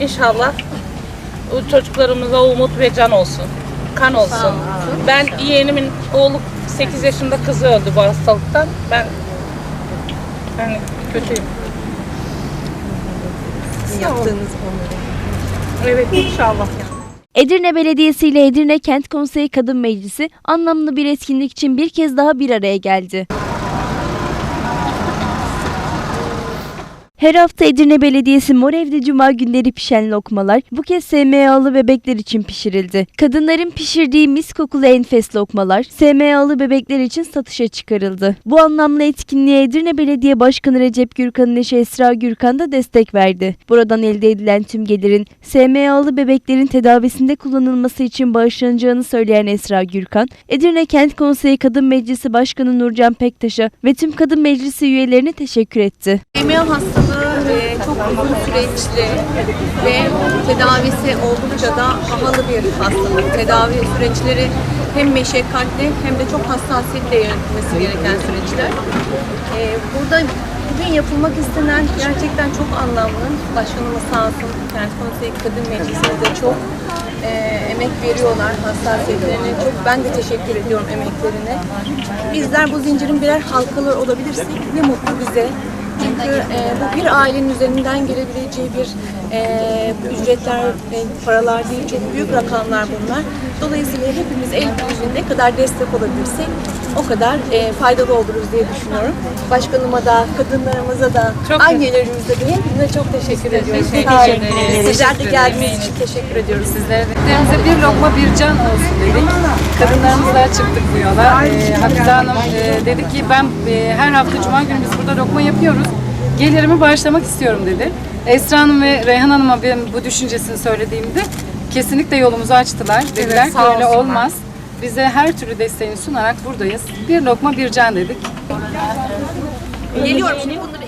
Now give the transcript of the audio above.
İnşallah o çocuklarımıza umut ve can olsun. Kan olsun. Ben yeğenimin oğlu 8 yaşında kızı öldü bu hastalıktan. Ben yani kötüyüm. Yaptığınız onları. Evet inşallah. Edirne Belediyesi ile Edirne Kent Konseyi Kadın Meclisi anlamlı bir etkinlik için bir kez daha bir araya geldi. Her hafta Edirne Belediyesi Mor Ev'de Cuma günleri pişen lokmalar bu kez SMA'lı bebekler için pişirildi. Kadınların pişirdiği mis kokulu enfes lokmalar SMA'lı bebekler için satışa çıkarıldı. Bu anlamlı etkinliğe Edirne Belediye Başkanı Recep Gürkan'ın eşi Esra Gürkan da destek verdi. Buradan elde edilen tüm gelirin SMA'lı bebeklerin tedavisinde kullanılması için bağışlanacağını söyleyen Esra Gürkan, Edirne Kent Konseyi Kadın Meclisi Başkanı Nurcan Pektaş'a ve tüm Kadın Meclisi üyelerine teşekkür etti. EMEA hastalığı uzun süreçli ve tedavisi oldukça da pahalı bir hastalık. Tedavi süreçleri hem meşakkatli hem de çok hassasiyetle yönetilmesi gereken süreçler. E, burada bugün yapılmak istenen gerçekten çok anlamlı. Başkanımız sağ olsun, Kent Konseyi Kadın Meclisi'nde çok e, emek veriyorlar hassasiyetlerine. Çok ben de teşekkür ediyorum emeklerine. Bizler bu zincirin birer halkaları olabilirsek ne mutlu bize. Çünkü e, bu bir ailenin üzerinden gelebileceği bir e, ücretler, e, paralar değil, çok büyük rakamlar bunlar. Dolayısıyla hepimiz el birliğiyle ne kadar destek olabilirsek o kadar e, faydalı oluruz diye düşünüyorum. Başkanıma da, kadınlarımıza da, annelerimize de hepinize çok teşekkür ediyorum. teşekkür ederiz. Sizler de geldiğiniz için teşekkür ediyoruz. Sizlere bir lokma bir can olsun dedik. Kadınlarımızla çıktık bu yola. Ee, Hafize Hanım e, dedi ki ben e, her hafta cuma günü biz burada lokma yapıyoruz. Gelirimi bağışlamak istiyorum dedi. Esra Hanım ve Reyhan Hanım'a ben bu düşüncesini söylediğimde kesinlikle yolumuzu açtılar. Dediler ki öyle olmaz. Bize her türlü desteğini sunarak buradayız. Bir lokma bir can dedik. Geliyorum şimdi bunları